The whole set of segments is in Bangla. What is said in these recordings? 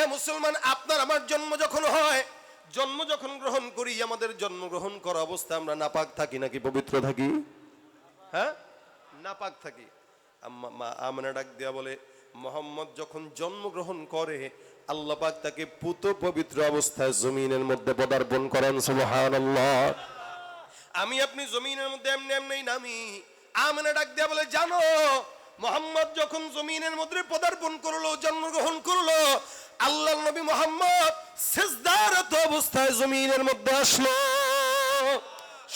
এ মুসলমান, আপনার আমার জন্ম যখন হয়, জন্ম যখন গ্রহণ করি, আমাদের জন্ম গ্রহণ করা অবস্থা আমরা নাপাক থাকি নাকি পবিত্র থাকি? হ্যাঁ? নাপাক থাকি। আমনা ডাক দেয়া বলে, মোহাম্মদ যখন জন্মগ্রহণ করে, আল্লাহ পাক তাকে পুত পবিত্র অবস্থায় জমিনের মধ্যে পদার্পণ করেন, সুবহানাল্লাহ। আমি আপনি জমিনের মধ্যে এমনি এমনি নামি। আমনা ডাক দেয়া বলে, জানো মোহাম্মদ যখন জমিনের মধ্যে পদার্পণ করল, জন্মগ্রহণ করল আল্লাহ নবী মোহাম্মদ শেষদারত অবস্থায় জমিনের মধ্যে আসলো।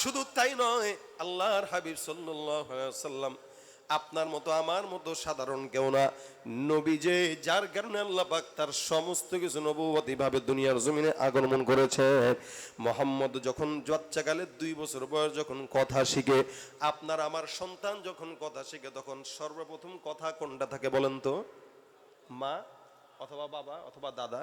শুধু তাই নয়, আল্লাহর হাবিব সাল্লাম আপনার মতো, আমার মতো সাধারণ কেউ না। নবী যে যার কারণে আল্লাহ পাক তার সমস্ত কিছু নবুয়তি ভাবে দুনিয়ার জমিনে আগমন করেছে মোহাম্মদ যখন বাচ্চাকালে দুই বছর বয়স যখন কথা শিখে, আপনার আমার সন্তান যখন কথা শিখে, তখন সর্বপ্রথম কথা কোনটা থাকে বলেন তো? মা অথবা বাবা অথবা দাদা?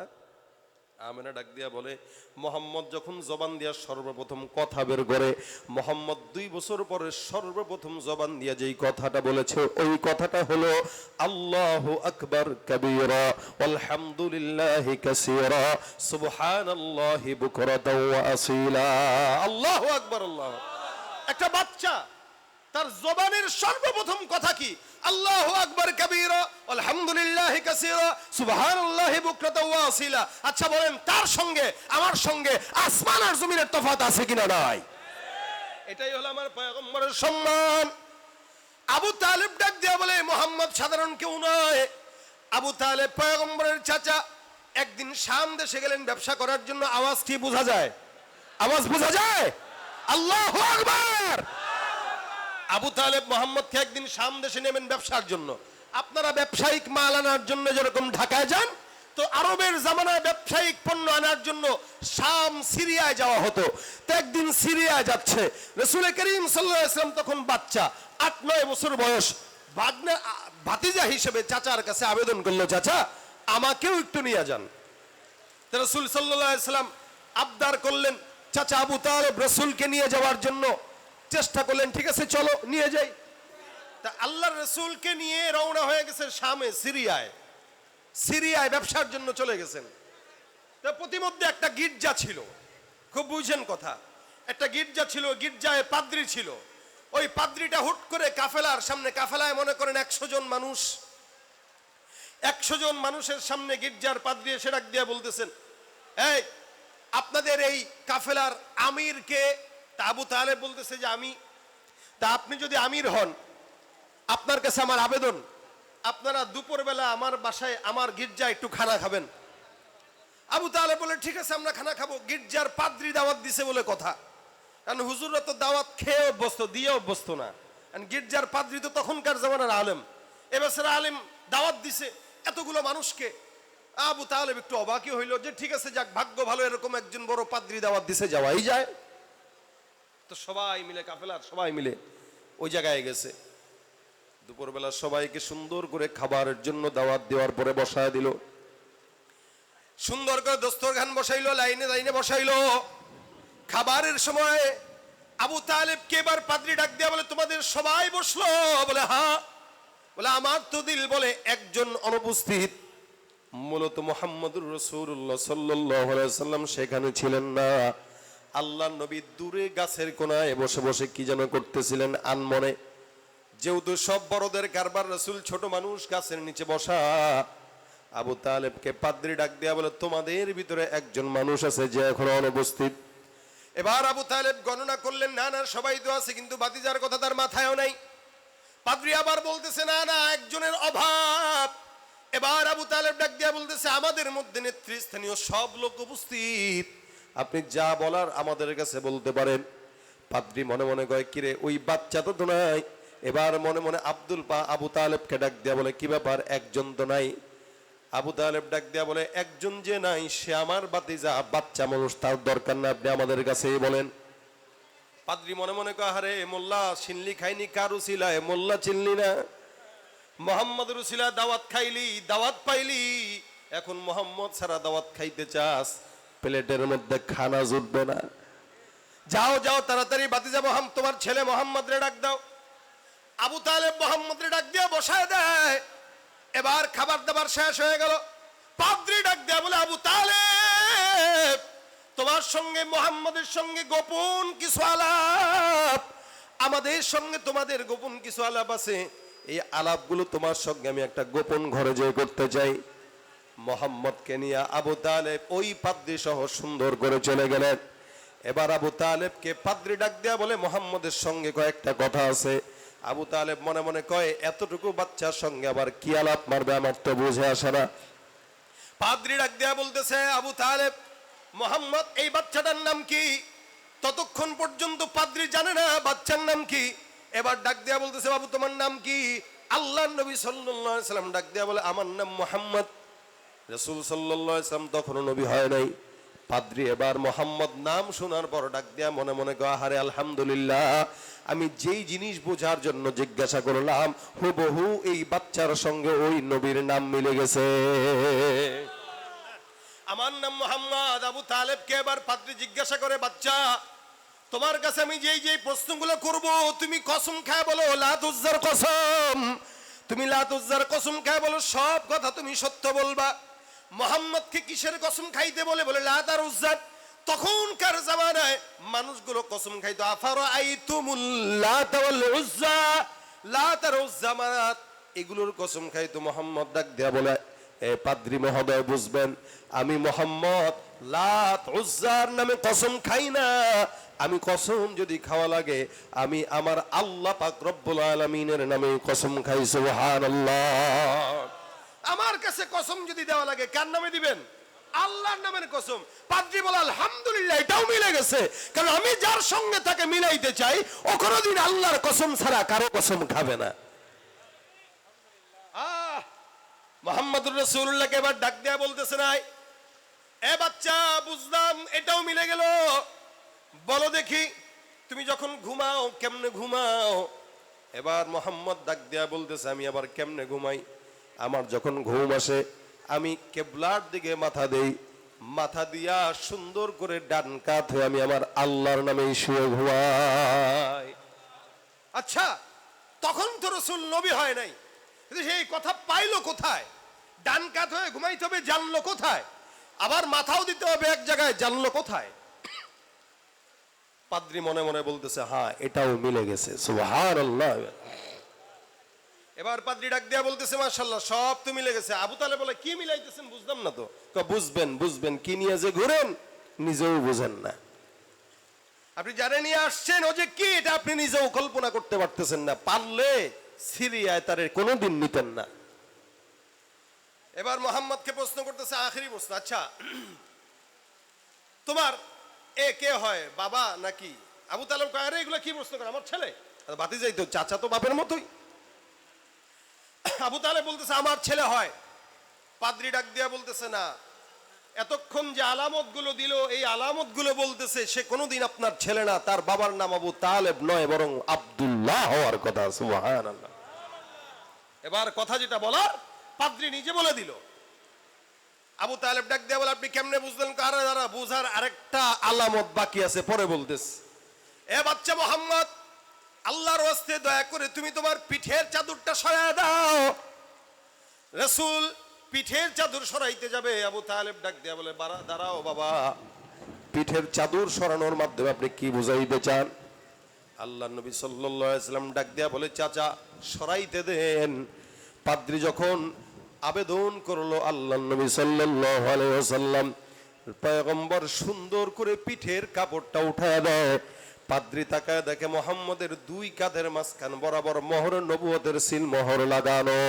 আমেনা ডাক দিয়া বলে, মোহাম্মদ যখন জবান দিয়া সর্বপ্রথম কথা বের করে, মোহাম্মদ দুই বছর পরে সর্বপ্রথম জবান দিয়া যেই কথাটা বলেছে, ওই কথাটা হলো, আল্লাহ আকবার কবীরা আলহামদুলিল্লাহি কাসীরা, সুবহানাল্লাহি বুকরাতাও ওয়া আসীলা। আল্লাহু আকবার, আল্লাহ একটা বাচ্চা তার জবানের সর্বপ্রথম কথা কি? আল্লাহু আকবার কবীরা, আলহামদুলিল্লাহ কাসীরা, সুবহানাল্লাহি বুকরাতা ওয়া আচ্ছা বলেন তার সঙ্গে, আমার সঙ্গে আসমান আর জমিনের তফাত আছে কিনা নাই? এটাই হলো আমার পয়গম্বরের সম্মান। আবু তালেব ডাক দিয়া বলে, মোহাম্মদ সাধারণ কেউ নয়। আবু তালেব পয়গম্বরের চাচা, একদিন শাম দেশে গেলেন, ব্যবসা করার জন্য আওয়াজ কি বোঝা যায়? আওয়াজ বোঝা যায়? আল্লাহু আকবার! আবু তালেব মোহাম্মদকে একদিন শাম দেশে নেবেন ব্যবসার জন্য। আপনারা ব্যবসায়িক মাল আনার জন্য যেরকম ঢাকায় যান, তো আরবের জামানায় ব্যবসায়িক পণ্য আনার জন্য শাম সিরিয়ায় যাওয়া হতো। তো একদিন সিরিয়ায় যাচ্ছে। রসুল করিম সাল্লাহ তখন বাচ্চা, আট, নয় বছর বয়স। ভাগ্নে ভাতিজা হিসেবে চাচার কাছে আবেদন করল, চাচা, আমাকেও একটু নিয়ে যান। রসুল সাল্লাহ আবদার করলেন, চাচা আবু তালেব রসুলকে নিয়ে যাওয়ার জন্য চেষ্টা করলেন ঠিক আছে চলো নিয়ে যাই। তা আল্লাহ রসুলকে নিয়ে রওনা হয়ে গেছে শামে সিরিয়ায়। সিরিয়ায় ব্যবসার জন্য চলে গেছেন। তা প্রতিমধ্যে একটা গির্জা ছিল। খুব বুঝেন কথা। একটা গির্জা ছিল গির্জায় পাদ্রি ছিল। ওই পাদ্রিটা হুট করে কাফেলার সামনে কাফেলায় মনে করেন একশো জন মানুষ। একশো জন মানুষের সামনে গির্জার পাদ্রি এসে ডাক দিয়া বলতেছেন এই আপনাদের এই কাফেলার আমিরকে তা আবু তাহলে বলতেছে যে আমি, তা আপনি যদি আমির হন, আপনার কাছে আমার আবেদন, আপনারা দুপুরবেলা আমার বাসায় আমার গির্জায় একটু খানা খাবেন। আবু তাহলে বলে, ঠিক আছে, আমরা খানা খাব। গির্জার পাদ্রি দাওয়াত দিছে বলে কথা। কারণ হুজুররা তো দাওয়াত খেয়ে অভ্যস্ত, দিয়ে অভ্যস্ত না। গির্জার পাদ্রি তো তখনকার জামানার আলেম। এবছর আলেম দাওয়াত দিছে এতগুলো মানুষকে। আবু তাহলে একটু অবাকই হইল যে, ঠিক আছে, যাক, ভাগ্য ভালো, এরকম একজন বড় পাদ্রি দাওয়াত দিছে, যাওয়াই যায়। তো সবাই মিলে কাফেলার সবাই মিলে ওই জায়গায় গেছে। দুপুরবেলা সবাইকে সুন্দর করে খাবারের জন্য দাওয়াত দেওয়ার পরে বসায় দিল। সুন্দর করে দস্তরখান বসাইলো, লাইনে লাইনে বসাইলো। খাবারের সময় আবু তালেবকে এবার পাদ্রি ডাক দিয়া বলে, তোমাদের সবাই বসল? বলে হ্যাঁ। বলে, আমার তো দিল, বলে, একজন অনুপস্থিত, মূলত মোহাম্মদুর রসুল্লাহ সাল্লাহ সাল্লাম সেখানে ছিলেন না। আল্লাহ নবী দূরে গাছের কোনায় বসে বসে কি যেন করতেছিলেন আনমনে। যেহেতু সব বড়দের কারবার রসুল ছোট মানুষ গাছের নিচে বসা, আবু তালেবকে পাদ্রি ডাক দেয়া বলে, তোমাদের ভিতরে একজন মানুষ আছে যে এখন অনুপস্থিত? এবার আবু তালেব গণনা করলেন, না না, সবাই তো আছে, কিন্তু বাতিজার কথা তার মাথায়ও নাই। পাদ্রি আবার বলতেছে, না না, একজনের অভাব। এবার আবু তালেব ডাক দিয়া বলতেছে, আমাদের মধ্যে নেতৃস্থানীয় সব লোক উপস্থিত। আপনি যা বলার আমাদের কাছে বলতে পারেন। পাদ্রি মনে মনে কয়, কিরে, ওই বাচ্চা তো নাই। এবার মনে মনে আব্দুল পা আবু তালেবকে ডাক দেয়া বলে, কি ব্যাপার, একজন তো নাই? আবু তালেব ডাক দেয়া বলে, একজন যে নাই, সে আমার বাতিজা, বাচ্চা মানুষ, তার দরকার না। আপনি আমাদের কাছেই বলেন। পাদ্রি মনে মনে কয় আরে মোল্লা চিনলি খাইনি কার উসিলায়? মোল্লা চিনলি না। মোহাম্মদ রুসিলা দাওয়াত খাইলি, দাওয়াত পাইলি। এখন মোহাম্মদ ছাড়া দাওয়াত খাইতে চাস। প্লেটের মধ্যে খানা জুটবে না। যাও যাও, তাড়াতাড়ি বাতি বাতিজা মোহাম তোমার ছেলে মোহাম্মদ রে ডাক দাও। আবু তালেব মোহাম্মদ রে ডাক দিয়ে বসায় দেয়। এবার খাবার দাবার শেষ হয়ে গেল। পাদ্রি ডাক দেয়া বলে, আবু তালে তোমার সঙ্গে, মোহাম্মদের সঙ্গে গোপন কিছু আলাপ। আমাদের সঙ্গে তোমাদের গোপন কিছু আলাপ আছে। এই আলাপগুলো তোমার সঙ্গে আমি একটা গোপন ঘরে যেয়ে করতে চাই। মোহাম্মদকে নিয়ে আবু তালেব ওই পাদ্রি সহ সুন্দর করে চলে গেলেন। এবার আবু তালেবকে পাদ্রি ডাক দেয়া বলে মোহাম্মদের সঙ্গে কয়েকটা কথা আছে। আবু তালেব মনে মনে কয়, এতটুকু বাচ্চার সঙ্গে আবার কি আলাপ মারবে আমার তো বুঝে আসে না। পাদ্রি ডাক দেয়া বলতেছে, আবু তালেব, মোহাম্মদ, এই বাচ্চাটার নাম কি? ততক্ষণ পর্যন্ত পাদ্রি জানে না বাচ্চার নাম কি? এবার ডাক দেয়া বলতেছে, বাবু, তোমার নাম কি? আল্লাহ নবী সাল্লাম ডাক দেয়া বলে, আমার নাম মোহাম্মদ। রসুল সাল্লাম তখনও নবী হয় নাই। পাদ্রি, এবার মোহাম্মদ নাম শোনার পর ডাক দিয়া মনে মনে গো আহারে, আলহামদুলিল্লাহ, আমি যেই জিনিস বোঝার জন্য জিজ্ঞাসা করলাম, হুবহু এই বাচ্চার সঙ্গে ওই নবীর নাম মিলে গেছে। আমার নাম মোহাম্মদ আবু তালেবকে এবার পাদ্রি জিজ্ঞাসা করে, বাচ্চা, তোমার কাছে আমি যেই যেই প্রশ্নগুলো করব, তুমি কসম খায় বলো লাতুজ্জার কসম। তুমি লাতুজ্জার কসম খায় বলো, সব কথা তুমি সত্য বলবা। মোহাম্মদকে কিসের কসম খাইতে বলে? বলে লাত আর উজ্জাত তখনকার জামানায় মানুষগুলো কসম খাইতো আফার আইতুমুল লাত লাত আর উজ্জা মানাত এগুলোর কসম খাইতো, মোহাম্মদ ডাক দেয়া বলে, এ পাদ্রি মহোদয় বুঝবেন, আমি মোহাম্মদ লাত উজ্জার নামে কসম খাই না। আমি কসম যদি খাওয়া লাগে, আমি আমার আল্লাহ পাক রব্বুল আলামিনের নামে কসম খাই, সুবহানাল্লাহ। আমার কাছে কসম যদি দেওয়া লাগে, কার নামে দিবেন? আল্লাহর নামের কসম। পাদ্রি বলে আলহামদুলিল্লাহ, এটাও মিলে গেছে। কারণ আমি যার সঙ্গে তাকে মিলাইতে চাই, ও কোনোদিন আল্লাহর কসম ছাড়া কারও কসম খাবে না। আহ, মোহাম্মদুর রসুল্লাহকে এবার ডাক দেয়া বলতেছে নাই। এ বাচ্চা, বুঝলাম, এটাও মিলে গেল। বলো দেখি, তুমি যখন ঘুমাও, কেমনে ঘুমাও? এবার মোহাম্মদ ডাক দেয়া বলতেছে, আমি আবার কেমনে ঘুমাই? আমার যখন ঘুম আসে, আমি কেবলার দিকে মাথা দেই, মাথা দিয়া সুন্দর করে ডান কাত হয়ে আমি আমার আল্লাহর নামে শুয়ে ঘুমাই। আচ্ছা তখন তো রসুল নবী হয় নাই। কিন্তু সেই কথা পাইলো কোথায়? ডান কাত হয়ে ঘুমাইতে হবে, জানলো কোথায়? আবার মাথাও দিতে হবে এক জায়গায়, জানলো কোথায়? পাদ্রি মনে মনে বলতেছে হ্যাঁ এটাও মিলে গেছে। সুবহানাল্লাহ। এবার পাদ্রি ডাক দিয়া বলতেছে মাশাল্লাহ সব তো মিলে গেছে আবু তালে বলে, কি মিলাইতেছেন? বুঝলাম না তো। বুঝবেন বুঝবেন, কি নিয়ে যে ঘুরেন, নিজেও বুঝেন না। আপনি যারা নিয়ে আসছেন, ও যে কি, এটা আপনি নিজেও কল্পনা করতে পারতেছেন না। পারলে সিরিয়ায় তারে কোনোদিন নিতেন না। এবার মোহাম্মদকে প্রশ্ন করতেছে, আখেরি প্রশ্ন আচ্ছা তোমার এ কে হয়, বাবা নাকি? আবু তালেব কয়, আরে, এগুলো কি প্রশ্ন করে? আমার ছেলে? বাতি যাইতো চাচা তো বাপের মতোই। আবু তালেব বলতেছে, আমার ছেলে হয়। পাদ্রি ডাক দিয়া বলতেছে, না। এতক্ষণ যে আলামতগুলো দিল, এই আলামতগুলো বলতেছে, সে কোনোদিন আপনার ছেলে না, তার বাবার নাম আবু তালেব নয়, বরং আব্দুল্লাহ হওয়ার কথা। এবার কথা যেটা বলার, পাদ্রি নিজে বলে দিল। আবু তালেব ডাক দিয়া বলে, আপনি কেমনে বুঝলেন? কারা যারা বুঝার আরেকটা আলামত বাকি আছে, পরে বলতেছে। এ বাচ্চা মোহাম্মদ আল্লাহর ওয়াস্তে দয়া করে তুমি তোমার পিঠের চাদরটা সরায় দাও। রসুল পিঠের চাদর সরাইতে যাবে আবু তালেব ডাক দিয়া বলে "বারা- দাঁড়াও বাবা। পিঠের চাদর সরানোর মাধ্যমে আপনি কি বুঝাইতে চান? আল্লাহ নবী সাল্লাম ডাক দিয়া বলে চাচা সরাইতে দেন। পাদ্রি যখন আবেদন করল আল্লাহ নবী সাল্লাম পয়গম্বর সুন্দর করে পিঠের কাপড়টা উঠায় দেয়। পাদ্রি তাকায় দেখে মোহাম্মদের দুই কাঁধের মাঝখান বরাবর মোহর, নবুয়তের সিল মোহর লাগানো।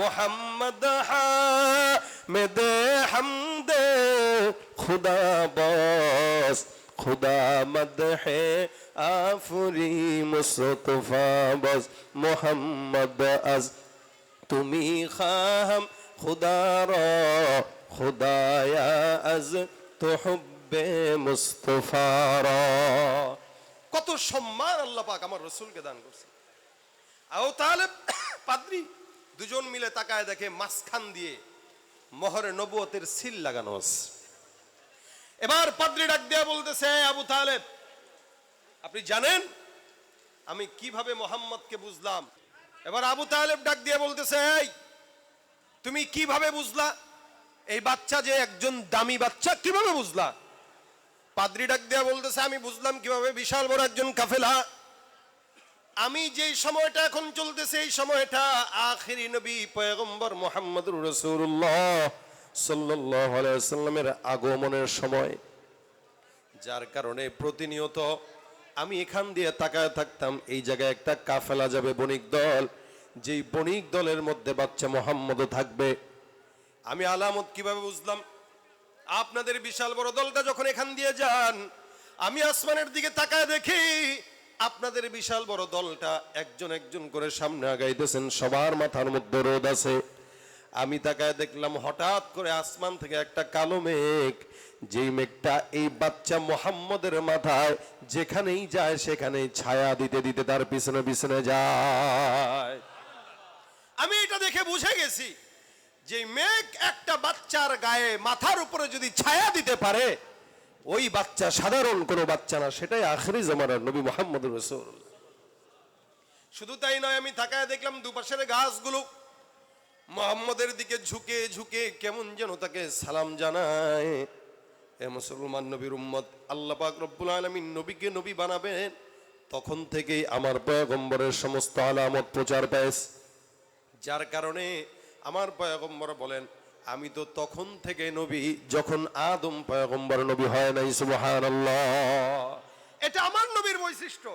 মোহাম্মদ হামেদে হামদে, খুদা বস, খুদা মদ হে আফরি মুস্তফা বস। মোহাম্মদ, আজ তুমি খাম খুদার খুদায়া আজ তো হুব্বে মুস্তফার কত সম্মান আল্লাহ পাক আমার রসুলকে দান করছে। আও তাহলে পাদ্রি, দুজন মিলে তাকায় দেখে মাঝখান দিয়ে মহরে নবুয়তের সিল লাগানো আছে। এবার পাদ্রি ডাক দেয়া বলতেছে, আবু তালেব, আপনি জানেন আমি কীভাবে মোহাম্মদকে বুঝলাম? এবার আবু তালেব ডাক দিয়ে বলতেছে, এই, তুমি কীভাবে বুঝলা? এই বাচ্চা যে একজন দামি বাচ্চা কীভাবে বুঝলা? পাদ্রি ডাক দেয়া বলতেছে, আমি বুঝলাম কীভাবে বিশাল বড় একজন কাফেলা। আমি যেই সময়টা এখন চলতেছে, এই সময়টা আখিরি নবী, পয়গম্বর মোহাম্মদুর রসুল্লাহ সাল্লাহ সাল্লামের আগমনের সময়। যার কারণে প্রতিনিয়ত আমি এখান দিয়ে তাকায় থাকতাম, এই জায়গায় একটা কাফেলা যাবে বণিক দল। যেই বণিক দলের মধ্যে বাচ্চা মোহাম্মদও থাকবে। আমি আলামত কীভাবে বুঝলাম? আপনাদের বিশাল বড় দলটা যখন এখান দিয়ে যান, আমি আসমানের দিকে তাকায় দেখি, আপনাদের বিশাল বড় দলটা একজন একজন করে সামনে আগাইতেছেন, সবার মাথার মধ্যে রোদ আছে। আমি তাকায় দেখলাম, হঠাৎ করে আসমান থেকে একটা কালো মেঘ, যেই মেঘটা এই বাচ্চা মোহাম্মদের মাথায় যেখানেই যায় সেখানেই ছায়া দিতে দিতে তার পিছনে পিছনে যায়। আমি এটা দেখে বুঝে গেছি যে মেঘ একটা বাচ্চার গায়ে মাথার উপরে যদি ছায়া দিতে পারে, ওই বাচ্চা সাধারণ কোনো বাচ্চা না, সেটাই আখরি জমানার নবী মোহাম্মদ রসুল শুধু তাই নয়, আমি থাকায় দেখলাম দুপাশের গাছগুলো মোহাম্মদের দিকে ঝুঁকে ঝুঁকে কেমন যেন তাকে সালাম জানায়। এ মুসলমান নবীর উম্মত, আল্লাহ পাক রব্বুল আলমিন নবীকে নবী বানাবেন, তখন থেকেই আমার পয়গম্বরের সমস্ত আলামত প্রচার পেয়েছে। যার কারণে আমার পয়গম্বর বলেন, আমি তো তখন থেকে নবী, যখন আদম পয়গম্বর নবী হয় নাই, সুবহানাল্লাহ। এটা আমার নবীর বৈশিষ্ট্য।